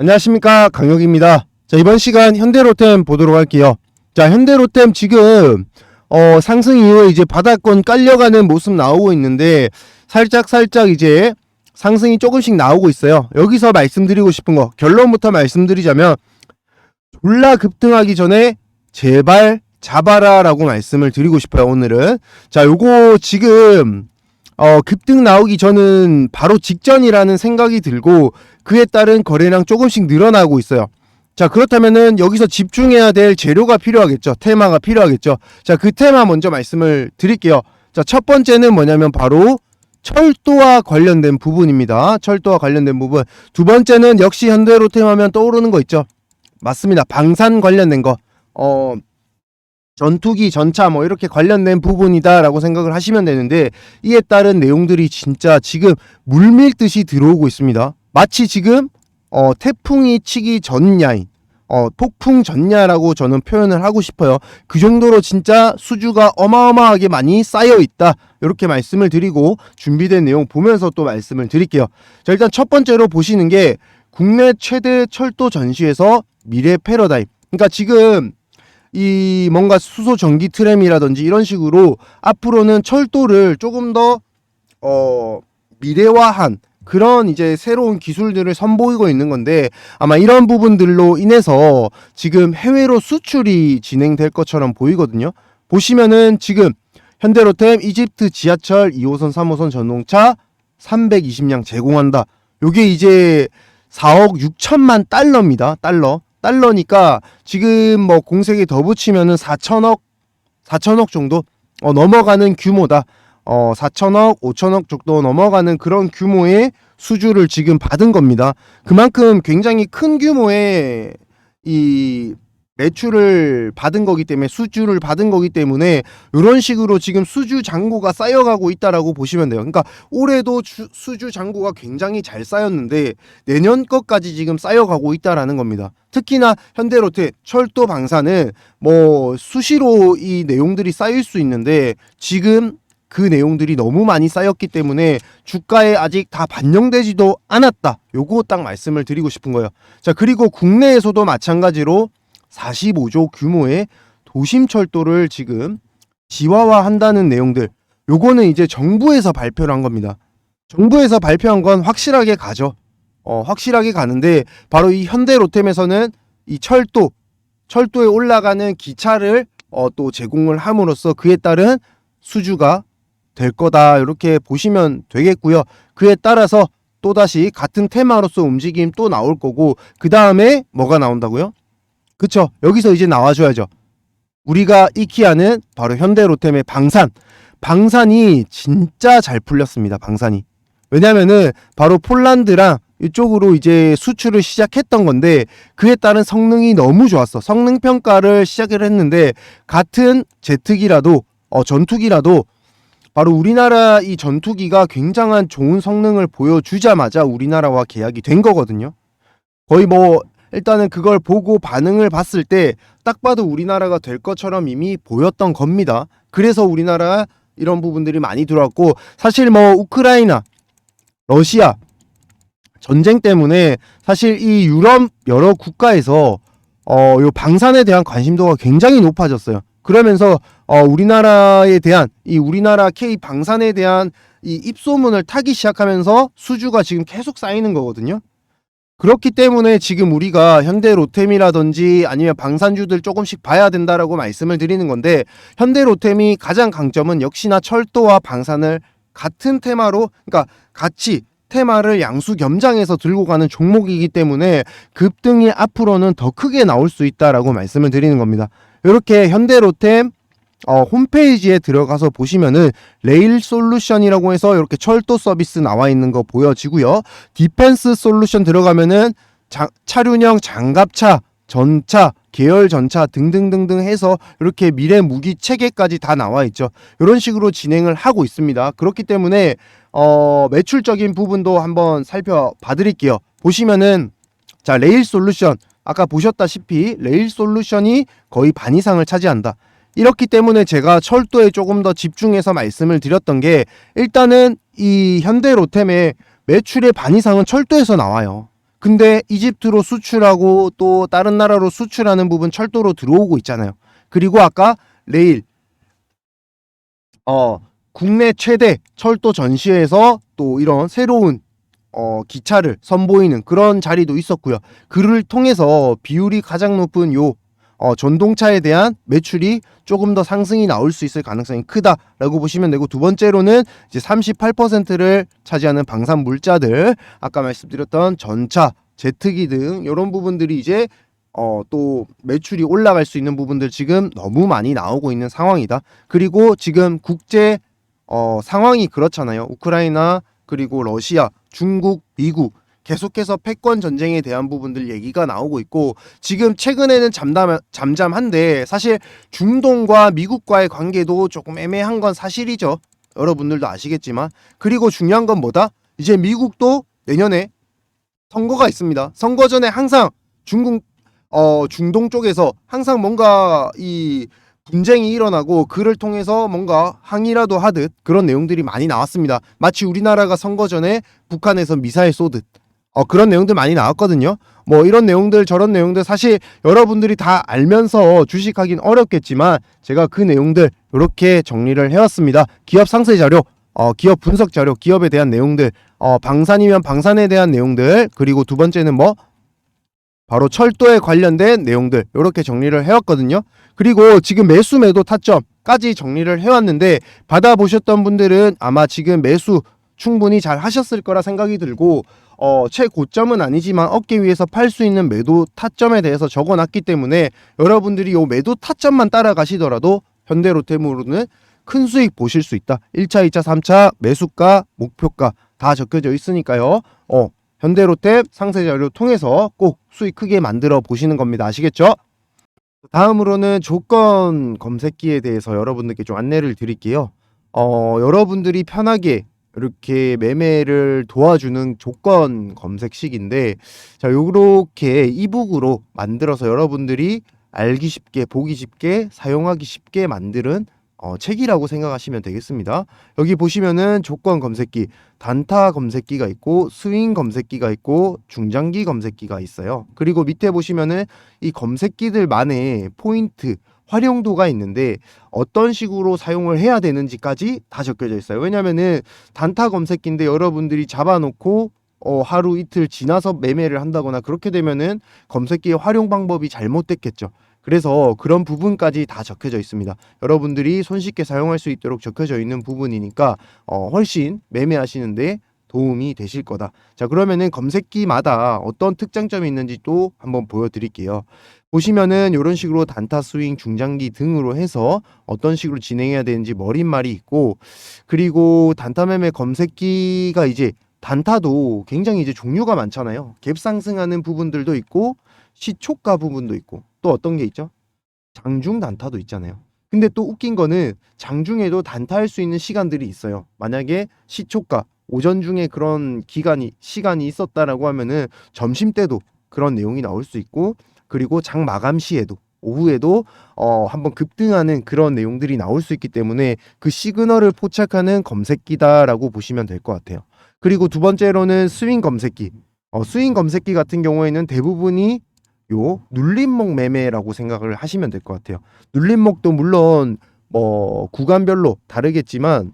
안녕하십니까 강혁입니다. 자 이번 시간 현대로템 보도록 할게요. 자 현대로템 지금 어, 상승 이후에 이제 바닥권 깔려가는 모습 나오고 있는데 살짝 살짝 이제 상승이 조금씩 나오고 있어요. 여기서 말씀드리고 싶은 거 결론부터 말씀드리자면 졸라 급등하기 전에 제발 잡아라 라고 말씀을 드리고 싶어요. 오늘은 자 요거 지금 어, 급등 나오기 전은 바로 직전이라는 생각이 들고 그에 따른 거래량 조금씩 늘어나고 있어요. 자, 그렇다면은 여기서 집중해야 될 재료가 필요하겠죠. 테마가 필요하겠죠. 자, 그 테마 먼저 말씀을 드릴게요. 자, 첫 번째는 뭐냐면 바로 철도와 관련된 부분입니다. 철도와 관련된 부분. 두 번째는 역시 현대로템 하면 떠오르는 거 있죠. 맞습니다. 방산 관련된 거. 어, 전투기, 전차 뭐 이렇게 관련된 부분이다라고 생각을 하시면 되는데 이에 따른 내용들이 진짜 지금 물밀듯이 들어오고 있습니다. 마치 지금 어, 태풍이 치기 전야인 어, 폭풍 전야라고 저는 표현을 하고 싶어요. 그 정도로 진짜 수주가 어마어마하게 많이 쌓여 있다. 이렇게 말씀을 드리고 준비된 내용 보면서 또 말씀을 드릴게요. 자, 일단 첫 번째로 보시는 게 국내 최대 철도 전시에서 미래 패러다임. 그러니까 지금 이 뭔가 수소 전기 트램이라든지 이런 식으로 앞으로는 철도를 조금 더 어, 미래화한 그런 이제 새로운 기술들을 선보이고 있는 건데 아마 이런 부분들로 인해서 지금 해외로 수출이 진행될 것처럼 보이거든요. 보시면은 지금 현대로템 이집트 지하철 2호선 3호선 전동차 320량 제공한다. 요게 이제 4억 6천만 달러입니다. 달러. 달러니까 지금 뭐 공세기 더 붙이면은 4천억 4천억 정도 어, 넘어가는 규모다. 어, 4천억, 5천억 정도 넘어가는 그런 규모의 수주를 지금 받은 겁니다. 그만큼 굉장히 큰 규모의 이 매출을 받은 거기 때문에 수주를 받은 거기 때문에 이런 식으로 지금 수주 잔고가 쌓여가고 있다라고 보시면 돼요. 그러니까 올해도 주- 수주 잔고가 굉장히 잘 쌓였는데 내년 것까지 지금 쌓여가고 있다라는 겁니다. 특히나 현대로테 철도 방사는 뭐 수시로 이 내용들이 쌓일 수 있는데 지금 그 내용들이 너무 많이 쌓였기 때문에 주가에 아직 다 반영되지도 않았다. 요거 딱 말씀을 드리고 싶은 거예요. 자, 그리고 국내에서도 마찬가지로 45조 규모의 도심철도를 지금 지화화한다는 내용들. 요거는 이제 정부에서 발표를 한 겁니다. 정부에서 발표한 건 확실하게 가죠. 어, 확실하게 가는데 바로 이 현대로템에서는 이 철도, 철도에 올라가는 기차를 어, 또 제공을 함으로써 그에 따른 수주가 될 거다. 이렇게 보시면 되겠고요. 그에 따라서 또다시 같은 테마로서 움직임 또 나올 거고 그 다음에 뭐가 나온다고요? 그쵸? 여기서 이제 나와줘야죠. 우리가 익히하는 바로 현대 로템의 방산. 방산이 진짜 잘 풀렸습니다. 방산이. 왜냐면은 바로 폴란드랑 이쪽으로 이제 수출을 시작했던 건데 그에 따른 성능이 너무 좋았어. 성능 평가를 시작을 했는데 같은 제트기라도 어, 전투기라도 바로 우리나라 이 전투기가 굉장한 좋은 성능을 보여주자마자 우리나라와 계약이 된 거거든요. 거의 뭐 일단은 그걸 보고 반응을 봤을 때 딱 봐도 우리나라가 될 것처럼 이미 보였던 겁니다. 그래서 우리나라 이런 부분들이 많이 들어왔고 사실 뭐 우크라이나, 러시아 전쟁 때문에 사실 이 유럽 여러 국가에서 어, 요 방산에 대한 관심도가 굉장히 높아졌어요. 그러면서 어, 우리나라에 대한 이 우리나라 K 방산에 대한 이 입소문을 타기 시작하면서 수주가 지금 계속 쌓이는 거거든요. 그렇기 때문에 지금 우리가 현대 로템이라든지 아니면 방산주들 조금씩 봐야 된다라고 말씀을 드리는 건데 현대 로템이 가장 강점은 역시나 철도와 방산을 같은 테마로 그러니까 같이 테마를 양수 겸장해서 들고 가는 종목이기 때문에 급등이 앞으로는 더 크게 나올 수 있다라고 말씀을 드리는 겁니다. 이렇게 현대 로템 어, 홈페이지에 들어가서 보시면은 레일 솔루션이라고 해서 이렇게 철도 서비스 나와 있는 거 보여지고요. 디펜스 솔루션 들어가면은 자, 차륜형 장갑차, 전차, 계열 전차 등등등등 해서 이렇게 미래 무기 체계까지 다 나와 있죠. 이런 식으로 진행을 하고 있습니다. 그렇기 때문에 어, 매출적인 부분도 한번 살펴봐 드릴게요. 보시면은 자, 레일 솔루션 아까 보셨다시피 레일 솔루션이 거의 반 이상을 차지한다. 이렇기 때문에 제가 철도에 조금 더 집중해서 말씀을 드렸던 게 일단은 이 현대 로템의 매출의 반 이상은 철도에서 나와요. 근데 이집트로 수출하고 또 다른 나라로 수출하는 부분 철도로 들어오고 있잖아요. 그리고 아까 레일 어 국내 최대 철도 전시회에서 또 이런 새로운 어 기차를 선보이는 그런 자리도 있었고요. 그를 통해서 비율이 가장 높은 요 어, 전동차에 대한 매출이 조금 더 상승이 나올 수 있을 가능성이 크다라고 보시면 되고 두 번째로는 이제 38%를 차지하는 방산 물자들 아까 말씀드렸던 전차, 제트기 등 이런 부분들이 이제 어, 또 매출이 올라갈 수 있는 부분들 지금 너무 많이 나오고 있는 상황이다. 그리고 지금 국제 어, 상황이 그렇잖아요. 우크라이나 그리고 러시아, 중국, 미국 계속해서 패권 전쟁에 대한 부분들 얘기가 나오고 있고 지금 최근에는 잠잠, 잠잠한데 사실 중동과 미국과의 관계도 조금 애매한 건 사실이죠. 여러분들도 아시겠지만 그리고 중요한 건 뭐다? 이제 미국도 내년에 선거가 있습니다. 선거 전에 항상 중국 어 중동 쪽에서 항상 뭔가 이 분쟁이 일어나고 그를 통해서 뭔가 항의라도 하듯 그런 내용들이 많이 나왔습니다. 마치 우리나라가 선거 전에 북한에서 미사일 쏘듯 어, 그런 내용들 많이 나왔거든요. 뭐 이런 내용들 저런 내용들 사실 여러분들이 다 알면서 주식하긴 어렵겠지만 제가 그 내용들 이렇게 정리를 해왔습니다. 기업 상세 자료, 어, 기업 분석 자료, 기업에 대한 내용들, 어, 방산이면 방산에 대한 내용들, 그리고 두 번째는 뭐 바로 철도에 관련된 내용들 이렇게 정리를 해왔거든요. 그리고 지금 매수 매도 타점까지 정리를 해왔는데 받아보셨던 분들은 아마 지금 매수 충분히 잘 하셨을 거라 생각이 들고 어, 최고점은 아니지만 어깨 위에서 팔 수 있는 매도 타점에 대해서 적어놨기 때문에 여러분들이 요 매도 타점만 따라가시더라도 현대로템으로는 큰 수익 보실 수 있다. 1차, 2차, 3차 매수가, 목표가 다 적혀져 있으니까요. 어, 현대로템 상세 자료 통해서 꼭 수익 크게 만들어 보시는 겁니다. 아시겠죠? 다음으로는 조건 검색기에 대해서 여러분들께 좀 안내를 드릴게요. 어, 여러분들이 편하게 이렇게 매매를 도와주는 조건 검색식인데 자 요렇게 이북으로 만들어서 여러분들이 알기 쉽게 보기 쉽게 사용하기 쉽게 만드는 어, 책이라고 생각하시면 되겠습니다. 여기 보시면은 조건 검색기, 단타 검색기가 있고 스윙 검색기가 있고 중장기 검색기가 있어요. 그리고 밑에 보시면은 이 검색기들만의 포인트 활용도가 있는데 어떤 식으로 사용을 해야 되는지까지 다 적혀져 있어요. 왜냐면은 단타 검색기인데 여러분들이 잡아놓고 어, 하루 이틀 지나서 매매를 한다거나 그렇게 되면은 검색기의 활용 방법이 잘못됐겠죠. 그래서 그런 부분까지 다 적혀져 있습니다. 여러분들이 손쉽게 사용할 수 있도록 적혀져 있는 부분이니까 어, 훨씬 매매하시는데 도움이 되실 거다. 자, 그러면은 검색기마다 어떤 특장점이 있는지 또 한번 보여드릴게요. 보시면은 이런 식으로 단타 스윙, 중장기 등으로 해서 어떤 식으로 진행해야 되는지 머릿말이 있고 그리고 단타 매매 검색기가 이제 단타도 굉장히 이제 종류가 많잖아요. 갭 상승하는 부분들도 있고 시초가 부분도 있고 또 어떤 게 있죠? 장중 단타도 있잖아요. 근데 또 웃긴 거는 장중에도 단타할 수 있는 시간들이 있어요. 만약에 시초가 오전 중에 그런 기간이 시간이 있었다라고 하면은 점심 때도 그런 내용이 나올 수 있고 그리고 장 마감 시에도 오후에도 어 한번 급등하는 그런 내용들이 나올 수 있기 때문에 그 시그널을 포착하는 검색기다라고 보시면 될 것 같아요. 그리고 두 번째로는 스윙 검색기. 어, 스윙 검색기 같은 경우에는 대부분이 요 눌림목 매매라고 생각을 하시면 될 것 같아요. 눌림목도 물론 뭐 구간별로 다르겠지만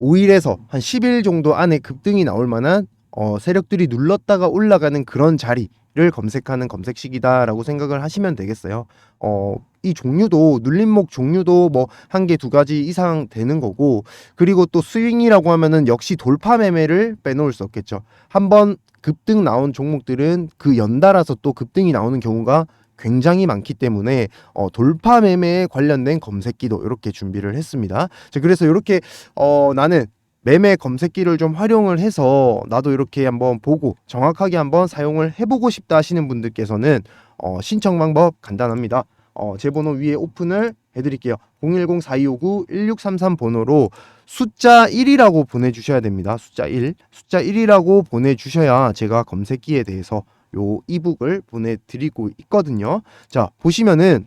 5일에서 한 10일 정도 안에 급등이 나올 만한 어, 세력들이 눌렀다가 올라가는 그런 자리를 검색하는 검색식이다라고 생각을 하시면 되겠어요. 어, 이 종류도 눌림목 종류도 뭐 한 개 두 가지 이상 되는 거고 그리고 또 스윙이라고 하면은 역시 돌파 매매를 빼놓을 수 없겠죠. 한번 급등 나온 종목들은 그 연달아서 또 급등이 나오는 경우가 굉장히 많기 때문에 어, 돌파 매매에 관련된 검색기도 이렇게 준비를 했습니다. 자, 그래서 이렇게 어, 나는 매매 검색기를 좀 활용을 해서 나도 이렇게 한번 보고 정확하게 한번 사용을 해보고 싶다 하시는 분들께서는 어, 신청 방법 간단합니다. 어, 제 번호 위에 오픈을 해드릴게요. 010-4259-1633 번호로 숫자 1이라고 보내주셔야 됩니다. 숫자 1. 숫자 1이라고 보내주셔야 제가 검색기에 대해서 요 이북을 보내드리고 있거든요. 자, 보시면은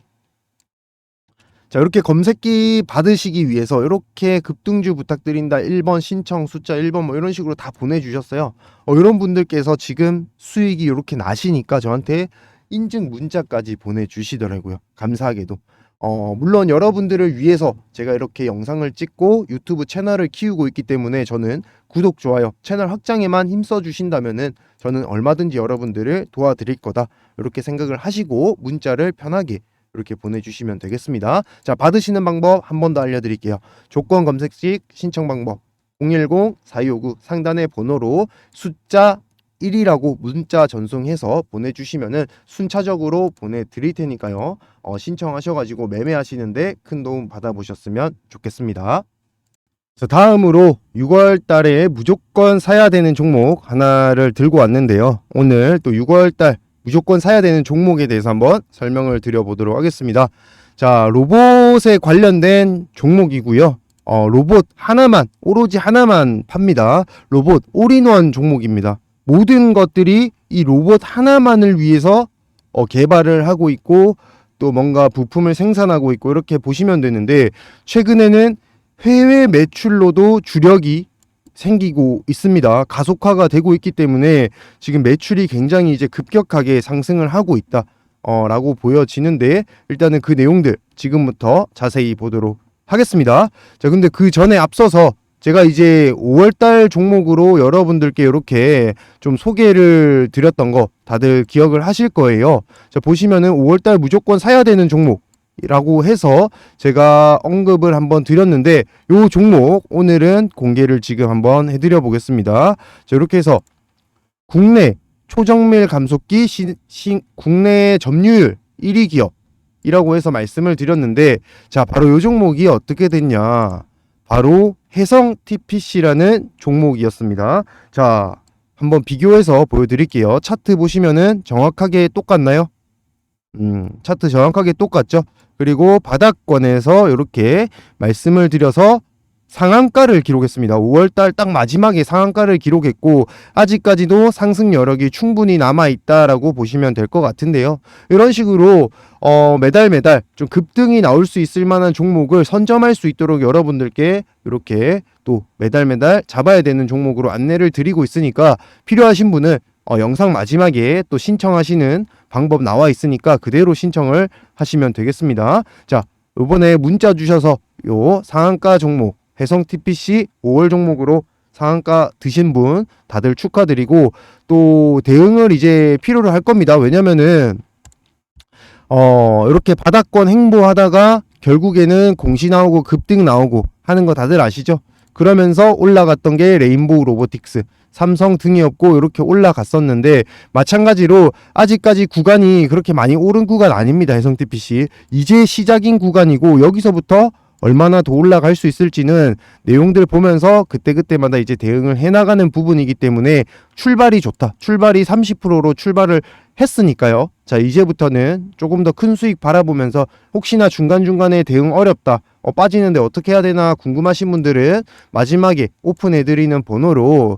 자, 이렇게 검색기 받으시기 위해서 이렇게 급등주 부탁드린다 1번 신청 숫자 1번 뭐 이런 식으로 다 보내주셨어요. 어, 이런 분들께서 지금 수익이 이렇게 나시니까 저한테 인증 문자까지 보내주시더라고요. 감사하게도. 어, 물론 여러분들을 위해서 제가 이렇게 영상을 찍고 유튜브 채널을 키우고 있기 때문에 저는 구독, 좋아요, 채널 확장에만 힘써 주신다면은 저는 얼마든지 여러분들을 도와드릴 거다. 이렇게 생각을 하시고 문자를 편하게 이렇게 보내주시면 되겠습니다. 자, 받으시는 방법 한 번 더 알려드릴게요. 조건 검색식 신청 방법 010-4259 상단의 번호로 숫자 1이라고 문자 전송해서 보내주시면은 순차적으로 보내드릴 테니까요. 어, 신청하셔가지고 매매하시는데 큰 도움 받아보셨으면 좋겠습니다. 자, 다음으로 6월 달에 무조건 사야 되는 종목 하나를 들고 왔는데요. 오늘 또 6월 달 무조건 사야 되는 종목에 대해서 한번 설명을 드려보도록 하겠습니다. 자, 로봇에 관련된 종목이고요. 어, 로봇 하나만, 오로지 하나만 팝니다. 로봇 올인원 종목입니다. 모든 것들이 이 로봇 하나만을 위해서 어, 개발을 하고 있고 또 뭔가 부품을 생산하고 있고 이렇게 보시면 되는데 최근에는 해외 매출로도 주력이 생기고 있습니다. 가속화가 되고 있기 때문에 지금 매출이 굉장히 이제 급격하게 상승을 하고 있다. 어, 라고 보여지는데 일단은 그 내용들 지금부터 자세히 보도록 하겠습니다. 자, 근데 그 전에 앞서서 제가 이제 5월달 종목으로 여러분들께 이렇게 좀 소개를 드렸던 거 다들 기억을 하실 거예요. 자, 보시면은 5월달 무조건 사야 되는 종목이 라고 해서 제가 언급을 한번 드렸는데 요 종목 오늘은 공개를 지금 한번 해드려 보겠습니다. 자, 이렇게 해서 국내 초정밀 감속기 시, 시, 국내 점유율 1위 기업이라고 해서 말씀을 드렸는데 자 바로 요 종목이 어떻게 됐냐 바로 해성 TPC라는 종목이었습니다. 자, 한번 비교해서 보여드릴게요. 차트 보시면은 정확하게 똑같나요? 음, 차트 정확하게 똑같죠? 그리고 바닥권에서 이렇게 말씀을 드려서 상한가를 기록했습니다. 5월달 딱 마지막에 상한가를 기록했고 아직까지도 상승 여력이 충분히 남아 있다라고 보시면 될 것 같은데요. 이런 식으로 어, 매달 매달 좀 급등이 나올 수 있을 만한 종목을 선점할 수 있도록 여러분들께 이렇게 또 매달 매달 잡아야 되는 종목으로 안내를 드리고 있으니까 필요하신 분은 어, 영상 마지막에 또 신청하시는 방법 나와 있으니까 그대로 신청을 하시면 되겠습니다. 자, 이번에 문자 주셔서 요 상한가 종목 해성 TPC 5월 종목으로 상한가 드신 분 다들 축하드리고 또 대응을 이제 필요로 할 겁니다. 왜냐면은 어 이렇게 바닥권 행보하다가 결국에는 공시 나오고 급등 나오고 하는 거 다들 아시죠? 그러면서 올라갔던 게 레인보우 로보틱스, 삼성 등이 없고 이렇게 올라갔었는데 마찬가지로 아직까지 구간이 그렇게 많이 오른 구간 아닙니다. 해성 TPC 이제 시작인 구간이고 여기서부터 얼마나 더 올라갈 수 있을지는 내용들 보면서 그때그때마다 이제 대응을 해나가는 부분이기 때문에 출발이 좋다. 출발이 30%로 출발을 했으니까요. 자, 이제부터는 조금 더 큰 수익 바라보면서 혹시나 중간중간에 대응 어렵다. 어, 빠지는데 어떻게 해야 되나 궁금하신 분들은 마지막에 오픈해드리는 번호로